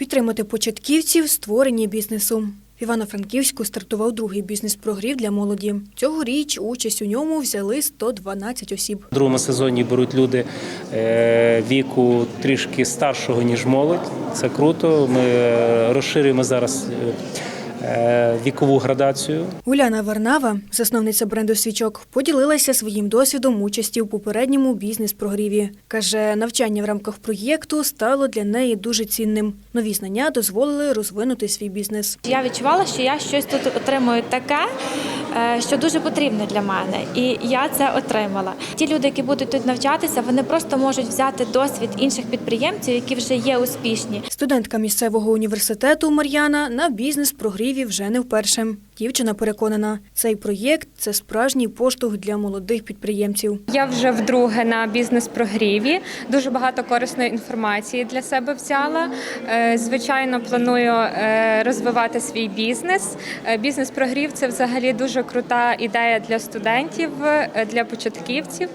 Підтримати початківців створенні бізнесу. В Івано-Франківську стартував другий бізнес-прогрів для молоді. Цьогоріч участь у ньому взяли 112 осіб. У другому сезоні беруть люди е, віку трішки старшого, ніж молодь. Це круто. Ми е, розширюємо зараз е, вікову градацію. Уляна Варнава, засновниця бренду свічок, поділилася своїм досвідом участі у попередньому бізнес-прогріві. Каже, навчання в рамках проєкту стало для неї дуже цінним. Нові знання дозволили розвинути свій бізнес. Я відчувала, що я щось тут отримую таке, е, що дуже потрібно для мене, і я це отримала. Ті люди, які будуть тут навчатися, вони просто можуть взяти досвід інших підприємців, які вже є успішні. Студентка місцевого університету Мар'яна на бізнес-прогріві вже не вперше. Дівчина переконана, цей проєкт це справжній поштовх для молодих підприємців. Я вже вдруге на бізнес-прогріві. Дуже багато корисної інформації для себе взяла. Е, Звичайно, планую е, розвивати свій бізнес. Е, Бізнес-прогрів це взагалі дуже крута ідея для студентів, для початківців.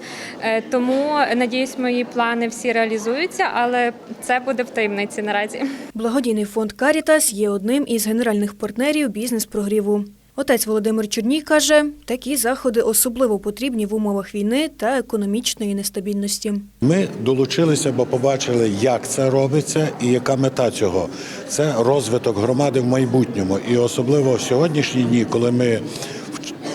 Тому надіюсь, мої плани всі реалізуються, але це буде в таємниці наразі. Благодійний фонд Карітас є одним із генеральних партнерів бізнес-прогріву. Отець Володимир Чорній каже, такі заходи особливо потрібні в умовах війни та економічної нестабільності. Ми долучилися, бо побачили, як це робиться і яка мета цього. Це розвиток громади в майбутньому. І особливо в сьогоднішні дні, коли ми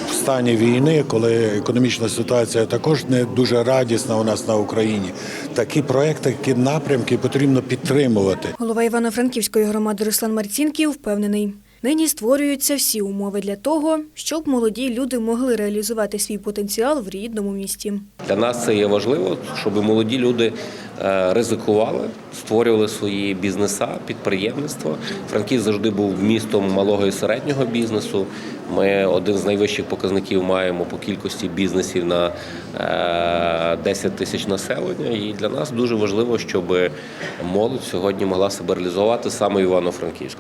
в стані війни, коли економічна ситуація також не дуже радісна у нас на Україні. Такі проекти, такі напрямки потрібно підтримувати. Голова Івано-Франківської громади Руслан Марцінків впевнений, нині створюються всі умови для того, щоб молоді люди могли реалізувати свій потенціал в рідному місті. Для нас це є важливо, щоб молоді люди е, ризикували, створювали свої бізнеса, підприємництва. Франківськ завжди був містом малого і середнього бізнесу. Ми один з найвищих показників маємо по кількості бізнесів на е, 10 тисяч населення. І для нас дуже важливо, щоб молодь сьогодні могла себе реалізувати саме в Івано-Франківську.